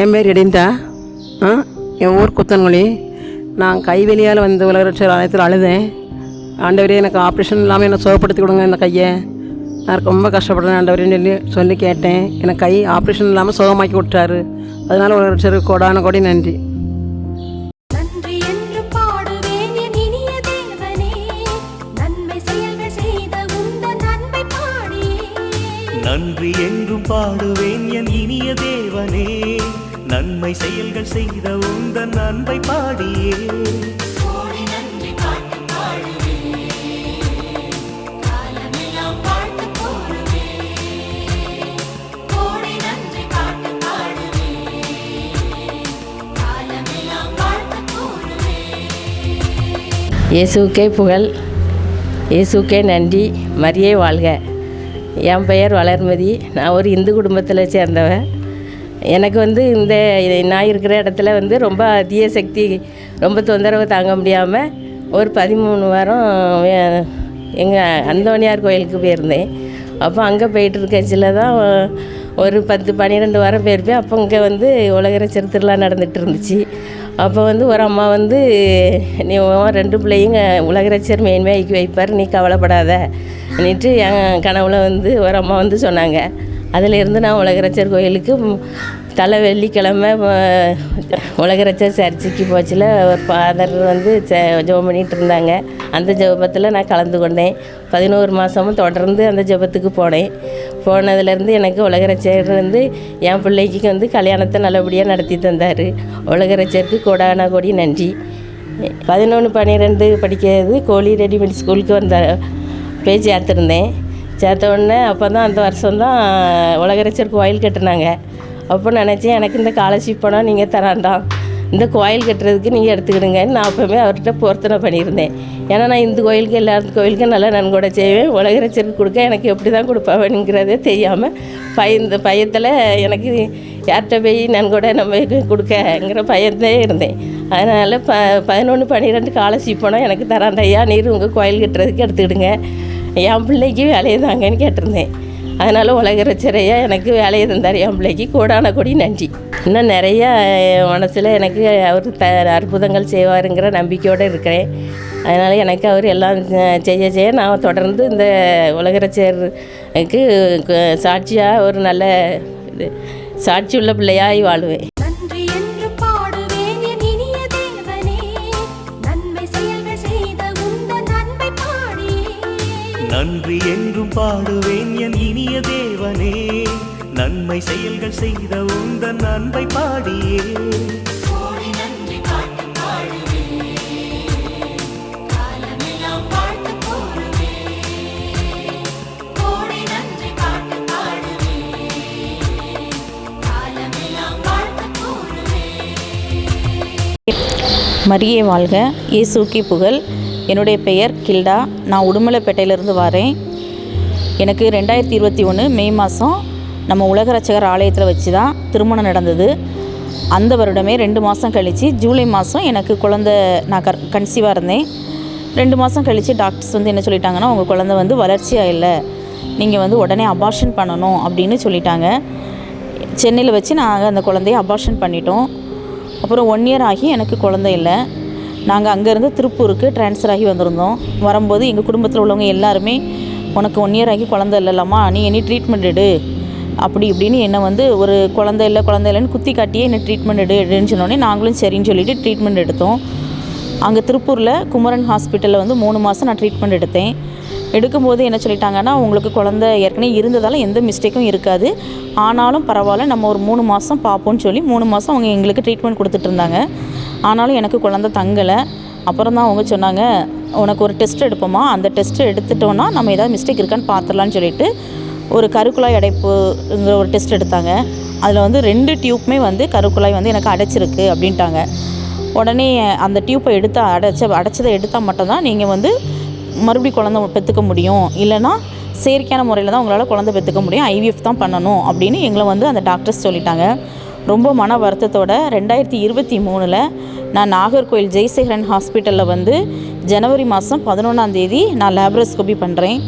என் பேர் எடின்டா ஆ என் ஊர் குத்தன்மொழி நான் கைவெளியால் வந்து உலகரட்சர் ஆலயத்தில் அழுதேன். ஆண்டவரே எனக்கு ஆப்ரேஷன் இல்லாமல் என்னை சுகப்படுத்தி கொடுங்க இந்த கையை. நான் ரொம்ப கஷ்டப்படுறேன் ஆண்டவரேன்னு சொல்லி சொல்லி கேட்டேன். எனக்கு கை ஆப்ரேஷன் இல்லாமல் சுகமாக்கி விட்டாரு. அதனால் உலகரட்சருக்கு கோடான கோடி நன்றி. நன்றி என்று பாடுவேன் என் இனிய தேவனே. நன்மை செயல்கள் செய்த உந்தன் அன்பை பாடியே. நன்றி என்றும் பாடுவேன் என் இனிய தேவனே. நன்மை செயல்கள் செய்த உந்தன் அன்பை பாடியே. இயேசுக்கே புகழ் இயேசுக்கே நன்றி மரியே வாழ்க. என் பெயர் வளர்மதி நான் ஒரு இந்து குடும்பத்தில் சேர்ந்தவன். எனக்கு வந்து இந்த நான் இருக்கிற இடத்துல வந்து ரொம்ப தீய சக்தி ரொம்ப தொந்தரவு தாங்க முடியாமல் ஒரு பதிமூணு வாரம் எங்கள் அந்தோணியார் கோயிலுக்கு போயிருந்தேன். அப்போ அங்கே போயிட்டு தான் ஒரு பத்து பன்னிரெண்டு வாரம் போயிருப்பேன். அப்போ இங்கே வந்து உலகரச்சர் திருவிழா நடந்துகிட்டு இருந்துச்சு அப்போ வந்து ஒரு அம்மா வந்து நீ ரெண்டு ரெண்டு பிள்ளையும் உலகரச்சர் மேன்மையாக்கி வைப்பார் நீ கவலைப்படாத. அப்படின்ட்டு என் கனவுல வந்து ஒரு அம்மா வந்து சொன்னாங்க. அதிலிருந்து நான் உலகரச்சர் கோயிலுக்கு தலை வெள்ளிக்கிழமை உலகரச்ச சர்ச்சைக்கு சர்ச்சுக்கு ஒரு ஃபாதர் வந்து ஜெபம் பண்ணிட்டு இருந்தாங்க. அந்த ஜெபத்தில் நான் கலந்து கொண்டேன். பதினோரு மாதமும் தொடர்ந்து அந்த ஜெபத்துக்கு போனேன். போனதுலேருந்து எனக்கு உலகரச்சர்லேருந்து என் பிள்ளைக்கு வந்து கல்யாணத்தை நல்லபடியாக நடத்தி தந்தார். உலகரச்சருக்கு கோடான கோடி நன்றி. பதினொன்று பன்னிரெண்டு படிக்கிறது கோழி ரெடிமேட் ஸ்கூலுக்கு வந்த போய் சேர்த்துருந்தேன். சேர்த்த உடனே அப்போ தான் அந்த வருஷம் தான் உலகரச்சர் கோயில் கட்டினாங்க. அப்போ நினச்சேன் எனக்கு இந்த ஸ்காலர்ஷிப் பணம் நீங்கள் தராண்டாம் இந்த கோயில் கட்டுறதுக்கு நீங்கள் எடுத்துக்கிடுங்கன்னு நான் அப்போவுமே அவர்கிட்ட பொருத்தனை பண்ணியிருந்தேன். ஏன்னா நான் இந்த கோயிலுக்கு எல்லா கோயிலுக்கும் நல்லா நன்கொடை செய்வேன். உலகரச்சருக்கு கொடுக்க எனக்கு எப்படி தான் கொடுப்பாவேனுங்கிறதே தெரியாமல் பயந்த பயத்தில் எனக்கு யார்கிட்ட போய் நன்கொடை நம்ம கொடுக்கங்கிற பயந்தே இருந்தேன். அதனால் ப பதினொன்று பன்னிரெண்டு ஸ்காலர்ஷிப் பணம் எனக்கு தராண்டையா நீர் உங்கள் கோயில் கட்டுறதுக்கு எடுத்துக்கிடுங்க. என் பிள்ளைக்கு வேலையை தாங்கன்னு கேட்டிருந்தேன். அதனால் உலகரச்சரையா எனக்கு வேலையை தந்தார். என் பிள்ளைக்கு கோடான கொடி நன்றி. இன்னும் நிறையா மனசில் எனக்கு அவர் த அற்புதங்கள் செய்வாருங்கிற நம்பிக்கையோடு இருக்கிறேன். அதனால் எனக்கு அவர் எல்லாம் செய்ய செய்ய நான் தொடர்ந்து இந்த உலகரச்சருக்கு சாட்சியாக ஒரு நல்ல இது சாட்சி உள்ள பிள்ளையாய் வாழ்வேன். நன்றி என்றும் பாடுவேன் என் இனிய தேவனே. நன்மை செயல்கள் செய்த உந்தன் அன்பை பாடியே. மரியே வாழ்க. இயேசுக்கி புகழ். என்னுடைய பெயர் கில்டா. நான் உடுமலைப்பேட்டையிலேருந்து வரேன். எனக்கு ரெண்டாயிரத்தி இருபத்தி ஒன்று மே மாதம் நம்ம உலக ரட்சகர் ஆலயத்தில் வச்சு தான் திருமணம் நடந்தது. அந்த வருடமே ரெண்டு மாதம் கழித்து ஜூலை மாதம் எனக்கு குழந்த நான் கர் கன்சீவாக இருந்தேன். ரெண்டு மாதம் கழித்து டாக்டர்ஸ் வந்து என்ன சொல்லிட்டாங்கன்னா உங்கள் குழந்த வந்து வளர்ச்சியாக இல்லை. நீங்கள் வந்து உடனே அபார்ஷன் பண்ணணும் அப்படின்னு சொல்லிட்டாங்க. சென்னையில் வச்சு நாங்கள் அந்த குழந்தைய அபார்ஷன் பண்ணிட்டோம். அப்புறம் ஒன் இயர் ஆகி எனக்கு குழந்தை இல்லை. நாங்கள் அங்கேருந்து திருப்பூருக்கு ட்ரான்ஸ்ஃபர் ஆகி வந்திருந்தோம். வரும்போது எங்கள் குடும்பத்தில் உள்ளவங்க எல்லாருமே உனக்கு ஒன் இயர் ஆகி குழந்தை இல்லைல்லம்மா நீ இனி ட்ரீட்மெண்ட் எடு? அப்படி இப்படின்னு என்னை வந்து ஒரு குழந்தை இல்லை குழந்தை இல்லைன்னு குத்தி காட்டியே என்ன ட்ரீட்மெண்ட் எடு? எடுன்னு சொன்னோடனே நாங்களும் சரின்னு சொல்லிட்டு ட்ரீட்மெண்ட் எடுத்தோம். அங்கே திருப்பூரில் குமரன் ஹாஸ்பிட்டலில் வந்து மூணு மாதம் நான் ட்ரீட்மெண்ட் எடுத்தேன். எடுக்கும்போது என்ன சொல்லிட்டாங்கன்னா உங்களுக்கு குழந்தை ஏற்கனவே இருந்ததால் எந்த மிஸ்டேக்கும் இருக்காது. ஆனாலும் பரவாயில்ல நம்ம ஒரு மூணு மாதம் பார்ப்போம்னு சொல்லி மூணு மாதம் அவங்க எங்களுக்கு ட்ரீட்மெண்ட் கொடுத்துட்ருந்தாங்க ஆனாலும் எனக்கு குழந்தை தங்கலை. அப்புறம் தான் அவங்க சொன்னாங்க உனக்கு ஒரு டெஸ்ட் எடுப்போமா? அந்த டெஸ்ட்டு எடுத்துட்டோன்னா நம்ம ஏதாவது மிஸ்டேக் இருக்கான்னு பார்த்துடலான்னு சொல்லிட்டு ஒரு கருக்குழாய் அடைப்புங்கிற ஒரு டெஸ்ட் எடுத்தாங்க. அதில் வந்து ரெண்டு டியூப்புமே வந்து கருக்குழாய் வந்து எனக்கு அடைச்சிருக்கு அப்படின்ட்டாங்க. உடனே அந்த டியூப்பை எடுத்து அடைச்ச அடைச்சதை எடுத்தால் மட்டும்தான் நீங்கள் வந்து மறுபடியும் குழந்தை பெற்றுக்க முடியும். இல்லைன்னா செயற்கையான முறையில் தான் உங்களால் குழந்தை பெற்றுக்க முடியும். ஐவிஎஃப் தான் பண்ணணும் அப்படின்னு எங்களை வந்து அந்த டாக்டர்ஸ் சொல்லிட்டாங்க. ரொம்ப மன வருத்தத்தோட ரெண்டாயிரத்தி இருபத்தி மூணில் நான் நாகர்கோயில் ஜெய்சேகரன் ஹாஸ்பிட்டலில் வந்து ஜனவரி மாதம் பதினொன்றாந்தேதி நான் லேப்ரோஸ்கோபி பண்ணுறேன்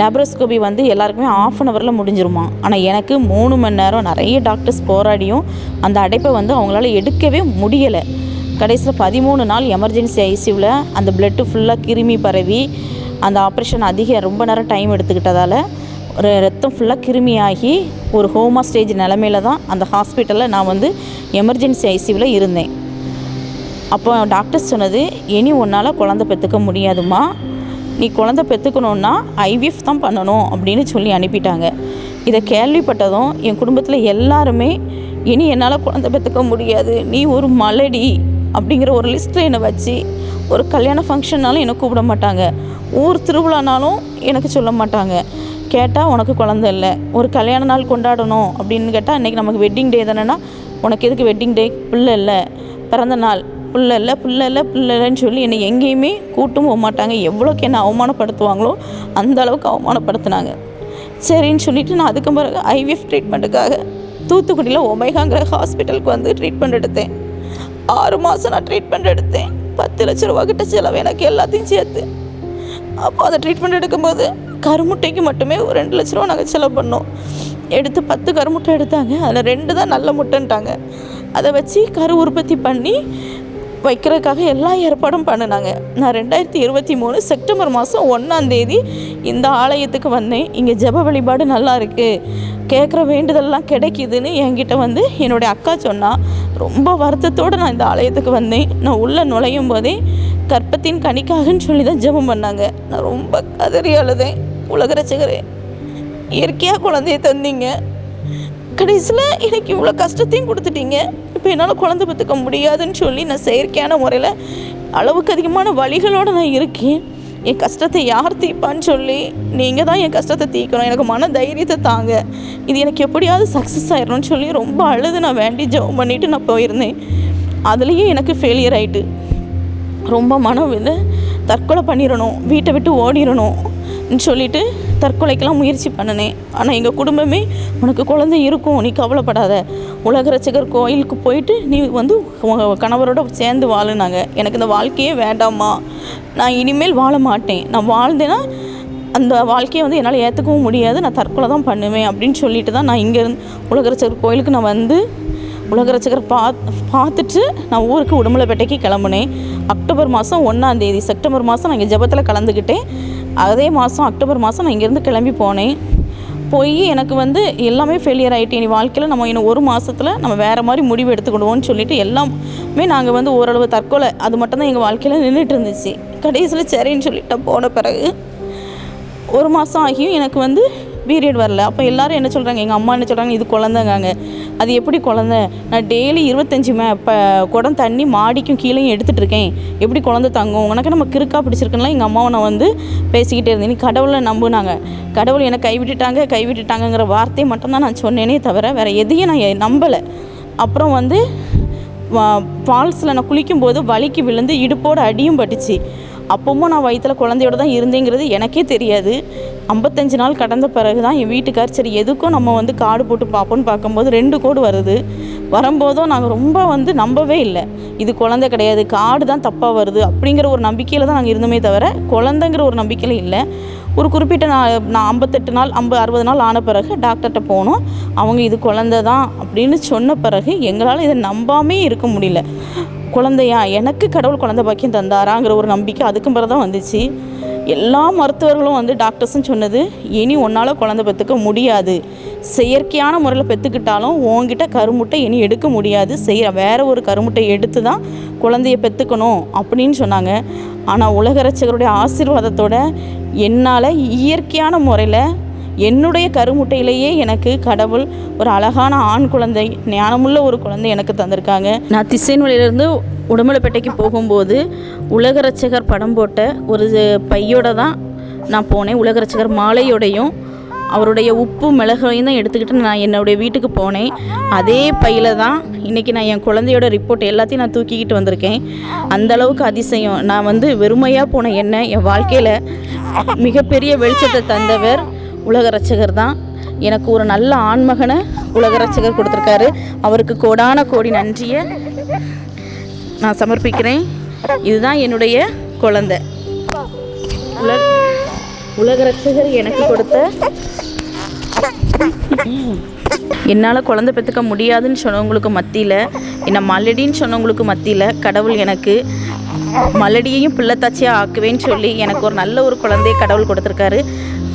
லேப்ரோஸ்கோபி வந்து எல்லாருக்குமே ஆஃப் அன் ஹவரில் முடிஞ்சிருமா? ஆனால் எனக்கு மூணு மணி நேரம் நிறைய டாக்டர்ஸ் போராடியும் அந்த அடைப்பை வந்து அவங்களால எடுக்கவே முடியலை. கடைசியில் பதிமூணு நாள் எமர்ஜென்சி ஐசியூவில் அந்த பிளட்டு ஃபுல்லாக கிருமி பரவி அந்த ஆப்ரேஷன் அதிக ரொம்ப நேரம் டைம் எடுத்துக்கிட்டதால் ரத்தம் ஃபுல்லாக கிருமியாகி ஒரு ஹோமா ஸ்டேஜ் நிலமையில தான் அந்த ஹாஸ்பிட்டலில் நான் வந்து எமர்ஜென்சி ஐசியூவில் இருந்தேன். அப்போ டாக்டர் சொன்னது இனி உன்னால் குழந்தை பெற்றுக்க முடியாதும்மா. நீ குழந்தை பெற்றுக்கணுன்னா ஐவிஎஃப் தான் பண்ணணும் அப்படின்னு சொல்லி அனுப்பிட்டாங்க. இதை கேள்விப்பட்டதும் என் குடும்பத்தில் எல்லாருமே இனி என்னால் குழந்தை பெற்றுக்க முடியாது. நீ ஒரு மலடி அப்படிங்கிற ஒரு லிஸ்ட்டில் என்னை வச்சு ஒரு கல்யாண ஃபங்க்ஷன்னாலும் என்னை கூப்பிட மாட்டாங்க. ஊர் திருவிழானாலும் எனக்கு சொல்ல மாட்டாங்க. கேட்டால் உனக்கு குழந்த இல்லை. ஒரு கல்யாண நாள் கொண்டாடணும் அப்படின்னு கேட்டால் இன்றைக்கி நமக்கு வெட்டிங் டே தானேன்னா உனக்கு எதுக்கு வெட்டிங் டே பிள்ளை இல்லை. பிறந்த நாள். பிள்ளை இல்லை பிள்ளை இல்லை பிள்ளை இல்லைன்னு சொல்லி என்னை எங்கேயுமே கூட்டும் போக மாட்டாங்க. எவ்வளோக்கு என்னை அவமானப்படுத்துவாங்களோ அந்த அளவுக்கு அவமானப்படுத்தினாங்க. சரின்னு சொல்லிட்டு நான் அதுக்கு பிறகு ஐவிஎஃப் ட்ரீட்மெண்ட்டுக்காக தூத்துக்குடியில் ஒமேகாங்கிற ஹாஸ்பிட்டலுக்கு வந்து ட்ரீட்மெண்ட் எடுத்தேன். ஆறு மாதம் நான் ட்ரீட்மெண்ட் எடுத்தேன். பத்து லட்ச ரூபா கிட்ட செலவு எனக்கு எல்லாத்தையும் சேர்த்து. அப்போ அதை ட்ரீட்மெண்ட் எடுக்கும்போது கருமுட்டைக்கு மட்டுமே ஒரு ரெண்டு லட்ச ரூபா நாங்கள் செலவு பண்ணோம். எடுத்து பத்து கருமுட்டை எடுத்தாங்க. அதில் ரெண்டு தான் நல்ல முட்டைன்ட்டாங்க. அதை வச்சு கரு உற்பத்தி பண்ணி வைக்கிறதுக்காக எல்லா ஏற்பாடும் பண்ணினாங்க. நான் ரெண்டாயிரத்தி இருபத்தி மூணு செப்டம்பர் மாதம் ஒன்றாந்தேதி இந்த ஆலயத்துக்கு வந்தேன். இங்கே ஜெப வழிபாடு நல்லா இருக்குது கேட்குற வேண்டுதல்லாம் கிடைக்குதுன்னு என்கிட்ட வந்து என்னுடைய அக்கா சொன்னா ரொம்ப வருத்தத்தோடு நான் இந்த ஆலயத்துக்கு வந்தேன். நான் உள்ளே நுழையும் போதே கற்பத்தின் கணிக்காகன்னு சொல்லி தான் ஜெபம் பண்ணாங்க. நான் ரொம்ப கதறி அழுதேன். உலக ரசிகரே இயற்கையாக குழந்தைய தந்தீங்க. கடைசியில் எனக்கு இவ்வளோ கஷ்டத்தையும் கொடுத்துட்டீங்க. இப்போ என்னால் குழந்தை பெற்றுக்க முடியாதுன்னு சொல்லி நான் செயற்கையான முறையில் அளவுக்கு அதிகமான வழிகளோடு நான் இருக்கேன். என் கஷ்டத்தை யார் தீர்ப்பான்னு சொல்லி நீங்கள் தான் என் கஷ்டத்தை தீர்க்கணும். எனக்கு மன தைரியத்தை தாங்க. இது எனக்கு எப்படியாவது சக்ஸஸ் ஆயிடணும்னு சொல்லி ரொம்ப அழுது நான் வேண்டி ஜெபம் பண்ணிவிட்டு நான் போயிருந்தேன். அதுலேயும் எனக்கு ஃபெயிலியர் ஆகிட்டு ரொம்ப மனம் வந்து தற்கொலை பண்ணிடணும் வீட்டை விட்டு ஓடிடணும்னு சொல்லிட்டு தற்கொலைக்கெல்லாம் முயற்சி பண்ணினேன். ஆனால் எங்கள் குடும்பமே உனக்கு குழந்தை இருக்கும் நீ கவலைப்படாத. உலக ரசிகர் கோயிலுக்கு போயிட்டு நீ வந்து உங்கள் கணவரோட சேர்ந்து வாழுனாங்க. எனக்கு இந்த வாழ்க்கையே வேண்டாமா நான் இனிமேல் வாழ மாட்டேன். நான் வாழ்ந்தேன்னா அந்த வாழ்க்கையை வந்து என்னால் ஏற்றுக்கவும் முடியாது. நான் தற்கொலை தான் பண்ணுவேன் அப்படின்னு சொல்லிட்டு தான் நான் இங்கேருந்து உலக கோயிலுக்கு நான் வந்து உலக ரசிகர் பா பார்த்துட்டு நான் ஊருக்கு உடுமலைப்பேட்டைக்கு கிளம்புனேன். அக்டோபர் மாதம் ஒன்றாந்தேதி செப்டம்பர் மாதம் நான் இங்கே ஜெபத்தில் கலந்துக்கிட்டேன் அதே மாதம் அக்டோபர் மாதம் நான் இங்கேருந்து கிளம்பி போனேன். போய் எனக்கு வந்து எல்லாமே ஃபெயிலியர் ஆகிட்டு இனி வாழ்க்கையில் நம்ம இன்னும் ஒரு மாதத்தில் நம்ம வேறு மாதிரி முடிவு எடுத்துக்கிடுவோம்னு சொல்லிட்டு எல்லாமே நாங்கள் வந்து ஓரளவு தற்கொலை அது மட்டும்தான் எங்கள் வாழ்க்கையில் நின்றுட்டு இருந்துச்சு. கடைசியில் சரின்னு சொல்லிட்டு போன பிறகு. ஒரு மாதம் ஆகியும் எனக்கு வந்து பீரியட் வரல. அப்போ எல்லாரும் என்ன சொல்கிறாங்க எங்கள் அம்மா என்ன சொல்கிறாங்க இது குழந்தைங்காங்க. அது எப்படி குழந்த? நான் டெய்லி இருபத்தஞ்சி மே இப்போ குடம் தண்ணி மாடிக்கும் கீழேயும் எடுத்துகிட்டு இருக்கேன். எப்படி குழந்தை தங்கும்? உனக்கு நம்ம கிறுக்கா பிடிச்சிருக்குன்னா எங்கள் அம்மாவை நான் வந்து பேசிக்கிட்டே இருந்தேன். நீ கடவுளை நம்புனாங்க. கடவுள் என்னை கைவிட்டுட்டாங்க கைவிட்டுட்டாங்கங்கிற வார்த்தையை மட்டும்தான் நான் சொன்னேனே தவிர வேறு எதையும் நான் நம்பலை. அப்புறம் வந்து ஃபால்ஸில் நான் குளிக்கும்போது வலிக்கு விழுந்து இடுப்போடு அடியும் பட்டுச்சு. அப்பவும் நான் வயிற்றில் குழந்தையோட தான் இருந்தேங்கிறது எனக்கே தெரியாது. ஐம்பத்தஞ்சு நாள் கடந்த பிறகு தான் என் வீட்டுக்கார் சரி எதுக்கும் நம்ம வந்து காடு போட்டு பார்ப்போம்னு பார்க்கும்போது ரெண்டு கோடு வருது. வரும்போதும் நாங்கள் ரொம்ப வந்து நம்பவே இல்லை. இது குழந்தை கிடையாது காடு தான் தப்பாக வருது அப்படிங்கிற ஒரு நம்பிக்கையில் தான் நாங்கள் இருந்தோமே தவிர குழந்தைங்கிற ஒரு நம்பிக்கையில் இல்லை. ஒரு குறிப்பிட்ட நான் நான் ஐம்பத்தெட்டு நாள் ஐம்பது அறுபது நாள் ஆன பிறகு டாக்டர்கிட்ட போனோம். அவங்க இது குழந்த தான் அப்படின்னு சொன்ன பிறகு எங்களால் இதை நம்பாமே இருக்க முடியல. குழந்தையா எனக்கு கடவுள் குழந்தை பாக்கியம் தந்தாராங்கிற ஒரு நம்பிக்கை அதுக்கும் பிறகு தான் வந்துச்சு. எல்லா மருத்துவர்களும் வந்து டாக்டர்ஸும் சொன்னது இனி உன்னால் குழந்தை பெற்றுக்க முடியாது. செயற்கையான முறையில் பெற்றுக்கிட்டாலும் உன்கிட்ட கருமுட்டை இனி எடுக்க முடியாது. செய்ய வேறு ஒரு கருமுட்டை எடுத்து தான் குழந்தைய பெற்றுக்கணும் அப்படின்னு சொன்னாங்க. ஆனால் உலக ரட்சகருடைய ஆசீர்வாதத்தோட என்னால் இயற்கையான முறையில் என்னுடைய கருமுட்டையிலேயே எனக்கு கடவுள் ஒரு அழகான ஆண் குழந்தை ஞானமுள்ள ஒரு குழந்தை எனக்கு தந்திருக்காங்க. நான் திசைன்வழியிலேருந்து உடம்புலப்பேட்டைக்கு போகும்போது உலக ரட்சகர் படம் போட்ட ஒரு பையோட தான் நான் போனேன். உலக ரட்சகர் மாலையோடையும் அவருடைய உப்பு மிளகையும் தான் எடுத்துக்கிட்டு நான் என்னுடைய வீட்டுக்கு போனேன். அதே பையில தான் இன்றைக்கி நான் என் குழந்தையோட ரிப்போர்ட் எல்லாத்தையும் நான் தூக்கிக்கிட்டு வந்திருக்கேன். அந்த அளவுக்கு அதிசயம். நான் வந்து வெறுமையாக போன என்ன? என் வாழ்க்கையில் மிகப்பெரிய வெளிச்சத்தை தந்தவர் உலக ரட்சகர் தான். எனக்கு ஒரு நல்ல ஆண்மகனை உலக ரட்சகர் கொடுத்துருக்காரு. அவருக்கு கோடான கோடி நன்றியை நான் சமர்ப்பிக்கிறேன். இதுதான் என்னுடைய குழந்தை. உலக உலக ரட்சகர் எனக்கு கொடுத்த என்னால் குழந்தை பெற்றுக்க முடியாதுன்னு சொன்னவங்களுக்கு மத்தியில் என்னை மலடின்னு சொன்னவங்களுக்கு மத்தியில் கடவுள் எனக்கு மலடியையும் பிள்ளைத்தாச்சியாக ஆக்குவேன்னு சொல்லி எனக்கு ஒரு நல்ல ஒரு குழந்தையை கடவுள் கொடுத்துருக்காரு.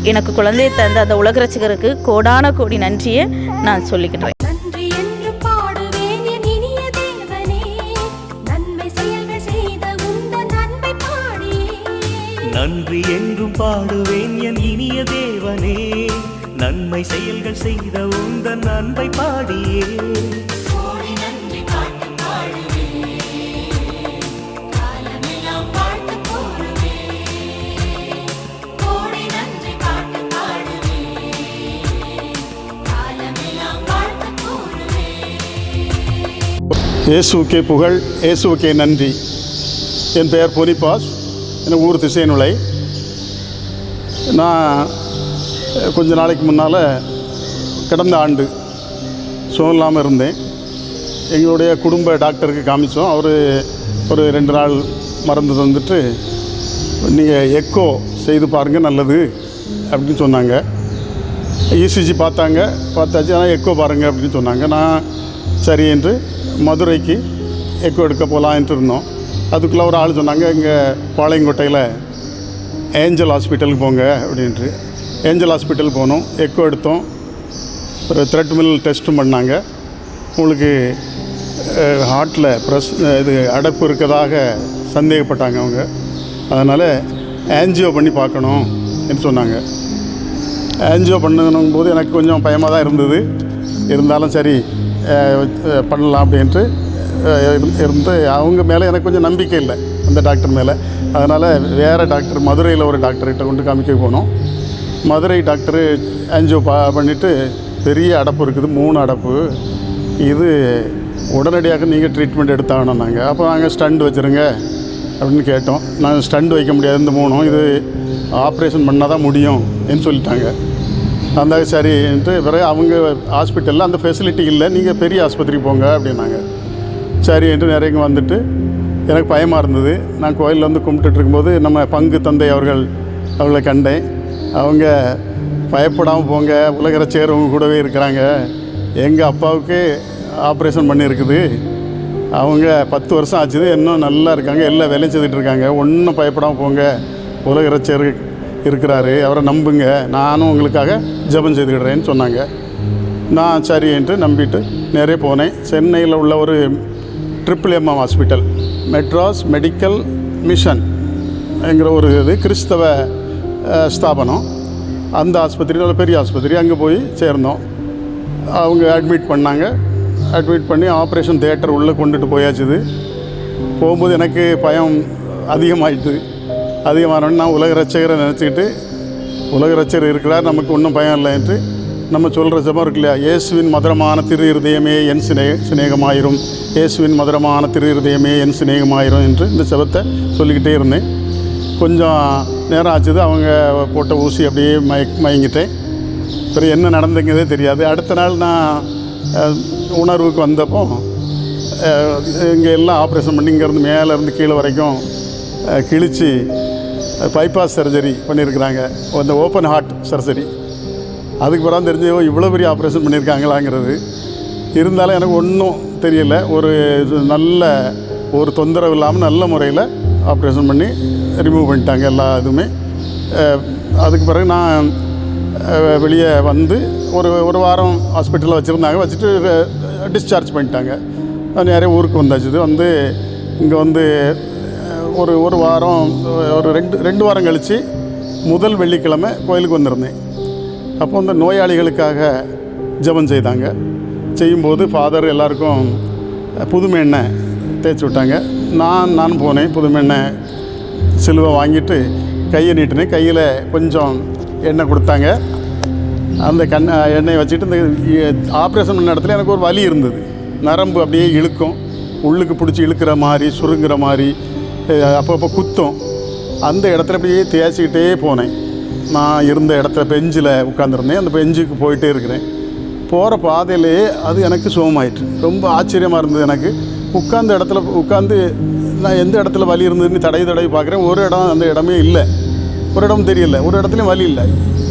எனக்கு குழந்தையை தந்த அந்த உலக ரட்சகருக்கு கோடான கோடி நன்றியை நான் சொல்லிக்கிட்டேன் நன்றி என்று பாடுவேன் என் இனிய தேவனே. நன்மை செயல்கள் செய்த உந்தன் அன்பை பாடியே. இயேசுக்கே புகழ் இயேசுக்கே நன்றி. என் பெயர் பொனிபாஸ். என் ஊர் திசையனுலை நான் கொஞ்ச நாளைக்கு முன்னால் கடந்த ஆண்டு சுகம் இல்லாமல் இருந்தேன். எங்களுடைய குடும்ப டாக்டருக்கு காமிச்சோம். அவர் ஒரு ரெண்டு நாள் மருந்து தந்துட்டு நீங்கள் எக்கோ செய்து பாருங்கள் நல்லது அப்படின்னு சொன்னாங்க. இசிஜி பார்த்தாங்க. பார்த்தாச்சு ஆனால் எக்கோ பாருங்கள் அப்படின்னு சொன்னாங்க. நான் சரி என்று மதுரைக்கு எக்கோ எடுக்க போகலான்ட்டு இருந்தோம் அதுக்குள்ளே ஒரு ஆள் சொன்னாங்க இங்கே பாளையங்கோட்டையில் ஏஞ்சல் ஹாஸ்பிட்டலுக்கு போங்க அப்படின்ட்டு. ஏஞ்சல் ஹாஸ்பிட்டல் போனோம் எக்கோ எடுத்தோம். ஒரு த்ரெட்மில் டெஸ்ட்டும் பண்ணாங்க. உங்களுக்கு ஹார்ட்டில் ப்ரெஸ் இது அடைப்பு இருக்கதாக சந்தேகப்பட்டாங்க அவங்க. அதனால் ஆன்ஜியோ பண்ணி பார்க்கணும் என்று சொன்னாங்க. ஆன்ஜியோ பண்ணணும் போது எனக்கு கொஞ்சம் பயமாக தான் இருந்தது. இருந்தாலும் சரி பண்ணலாம் அப்படின்ட்டு இருந்து- இருந்து அவங்க மேலே எனக்கு கொஞ்சம் நம்பிக்கை இல்லை அந்த டாக்டர் மேலே. அதனால் வேறு டாக்டர் மதுரையில் ஒரு டாக்டர்கிட்ட கொண்டு காமிக்க போனோம். மதுரை டாக்டரு ஆன்ஜியோ பா பண்ணிவிட்டு பெரிய அடப்பு இருக்குது மூணு அடப்பு. இது உடனடியாக நீங்கள் ட்ரீட்மெண்ட் எடுத்தாகணும் நாங்கள் அப்போ நாங்கள் ஸ்டண்ட் வச்சுருங்க அப்படின்னு கேட்டோம். நாங்கள் ஸ்டண்ட் வைக்க முடியாது இந்த மூணும். இது ஆப்ரேஷன் பண்ணால் தான் முடியும் என்று சொல்லிட்டாங்க. அந்த சரின்ட்டு பிறகு அவங்க ஹாஸ்பிட்டலில் அந்த ஃபெசிலிட்டி இல்லை நீங்கள் பெரிய ஆஸ்பத்திரிக்கு போங்க அப்படின்னாங்க. சரி என்று நிறைய வந்துட்டு எனக்கு பயமாக இருந்தது. நான் கோயிலில் வந்து கும்பிட்டுட்டு இருக்கும்போது நம்ம பங்கு தந்தை அவர்கள் அவளை கண்டேன். அவங்க பயப்படாமல் போங்க உலகிற சேர்வங்க கூடவே இருக்கிறாங்க. எங்கள் அப்பாவுக்கு ஆப்ரேஷன் பண்ணியிருக்குது. அவங்க பத்து வருஷம் ஆச்சுது இன்னும் நல்லா இருக்காங்க எல்லாம் வேலையும் செய்துட்டு இருக்காங்க. ஒன்றும் பயப்படாமல் போங்க உலகிற சேரு இருக்கிறாரு. அவரை நம்புங்க. நானும் உங்களுக்காக ஜெபம் செய்துக்கிடுறேன்னு சொன்னாங்க. நான் சரி என்று நம்பிட்டு நேரே போனேன். சென்னையில் உள்ள ஒரு triple MM hospital. Madras medical mission என்கிற ஒரு இது கிறிஸ்தவ ஸ்தாபனம். அந்த ஆஸ்பத்திரி நல்ல பெரிய ஆஸ்பத்திரி. அங்கே போய் சேர்ந்தோம். அவங்க அட்மிட் பண்ணாங்க. அட்மிட் பண்ணி ஆப்ரேஷன் தேட்டர் உள்ளே கொண்டுட்டு போயாச்சுது போகும்போது எனக்கு பயம் அதிகமாயிட்டு அதிகமானோன்னு நான் உலக ரட்சகரை நினச்சிக்கிட்டு உலக ரட்சகர் இருக்கிறார் நமக்கு ஒன்றும் பயம் இல்லைன்ட்டு நம்ம சொல்கிற ஜபம் இருக்கு இல்லையா? இயேசுவின் மதுரமான திரு இருதயமே என் சினே சிநேகமாயிரும். இயேசுவின் மதுரமான திரு இருதயமே என் சிநேகமாயிரும் என்று இந்த ஜபத்தை சொல்லிக்கிட்டே இருந்தேன். கொஞ்சம் நேரம் ஆச்சுது அவங்க போட்ட ஊசி அப்படியே மய மயங்கிட்டேன். பிறகு என்ன நடந்துங்கிறதே தெரியாது. அடுத்த நாள் நான் உணர்வுக்கு வந்தப்போ இங்கே எல்லாம் ஆப்ரேஷன் பண்ணி இங்கேருந்து மேலேருந்து கீழே வரைக்கும் கிழித்து கிழிச்சு பைபாஸ் சர்ஜரி பண்ணியிருக்கிறாங்க. அந்த ஓப்பன் ஹார்ட் சர்ஜரி அதுக்கு பிறகு தெரிஞ்சு இவ்வளோ பெரிய ஆப்ரேஷன் பண்ணியிருக்காங்களாங்கிறது. இருந்தாலும் எனக்கு ஒன்றும் தெரியல. ஒரு நல்ல ஒரு தொந்தரவு இல்லாமல் நல்ல முறையில் ஆப்ரேஷன் பண்ணி ரிமூவ் பண்ணிட்டாங்க எல்லா இதுவுமே அதுக்கு பிறகு நான் வெளியே வந்து ஒரு ஒரு வாரம் ஹாஸ்பிட்டலில் வச்சுருந்தாங்க. வச்சுட்டு டிஸ்சார்ஜ் பண்ணிட்டாங்க. நிறைய ஊருக்கு வந்தாச்சு. வந்து இங்கே வந்து ஒரு ஒரு வாரம் ஒரு ரெண்டு ரெண்டு வாரம் கழித்து முதல் வெள்ளிக்கிழமை கோயிலுக்கு வந்திருந்தேன். அப்போ இந்த நோயாளிகளுக்காக ஜெபம் செய்தாங்க. செய்யும்போது ஃபாதர் எல்லாருக்கும் புதுமை எண்ணெய் தேய்ச்சி விட்டாங்க. நான் நான் போனேன். புதுமை எண்ணெய் சிலுவை வாங்கிட்டு கையை நீட்டினேன். கையில் கொஞ்சம் எண்ணெய் கொடுத்தாங்க. அந்த கண் எண்ணெயை வச்சுட்டு இந்த ஆப்ரேஷன் பண்ண இடத்துல எனக்கு ஒரு வலி இருந்தது. நரம்பு அப்படியே இழுக்கும். உள்ளுக்கு பிடிச்சி இழுக்கிற மாதிரி சுருங்குற மாதிரி அப்பப்போ குத்தும். அந்த இடத்துல அப்படியே தேய்ச்சிக்கிட்டே போனேன். நான் இருந்த இடத்துல பெஞ்சில் உட்காந்துருந்தேன் அந்த பெஞ்சுக்கு போயிட்டே இருக்கிறேன். போகிற பாதையிலேயே அது எனக்கு சுகமாயிட்டு ரொம்ப ஆச்சரியமாக இருந்தது எனக்கு. உட்காந்த இடத்துல உட்காந்து நான் எந்த இடத்துல வலி இருந்ததுன்னு தடவி தடவி பார்க்குறேன். ஒரு இடம் அந்த இடமே இல்லை. ஒரு இடம் தெரியல. ஒரு இடத்துலையும் வலி இல்லை.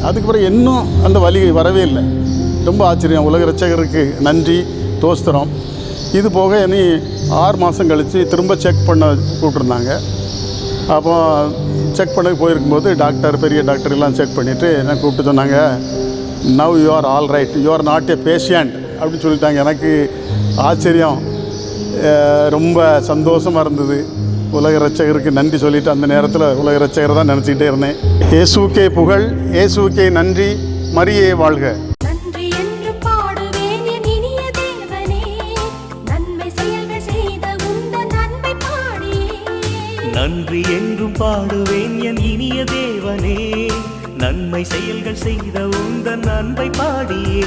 அதுக்கு பிறகு இன்னும் அந்த வலி வரவே இல்லை. ரொம்ப ஆச்சரியம். உலக ரட்சகருக்கு நன்றி. தோஸ்திரம். இது போக இனி ஆறு மாதம் கழித்து திரும்ப செக் பண்ண கூப்பிட்ருந்தாங்க அப்போ செக் பண்ண போயிருக்கும்போது டாக்டர் பெரிய டாக்டர் எல்லாம் செக் பண்ணிவிட்டு என்ன கூப்பிட்டு சொன்னாங்க now you are all right you are not a patient அப்படின்னு சொல்லிட்டாங்க. எனக்கு ஆச்சரியம். ரொம்ப சந்தோஷமாக இருந்தது. உலக ரச்சகருக்கு நன்றி சொல்லிவிட்டு அந்த நேரத்தில் உலக ரட்சகரை தான் நினச்சிக்கிட்டே இருந்தேன். ஏசுகே புகழ் ஏசுகே நன்றி. மரியே வாழ்க. நன்றி என்றும் பாடுவேன் என் இனிய தேவனே. நன்மை செயல்கள் செய்த உந்தன் அன்பை பாடியே.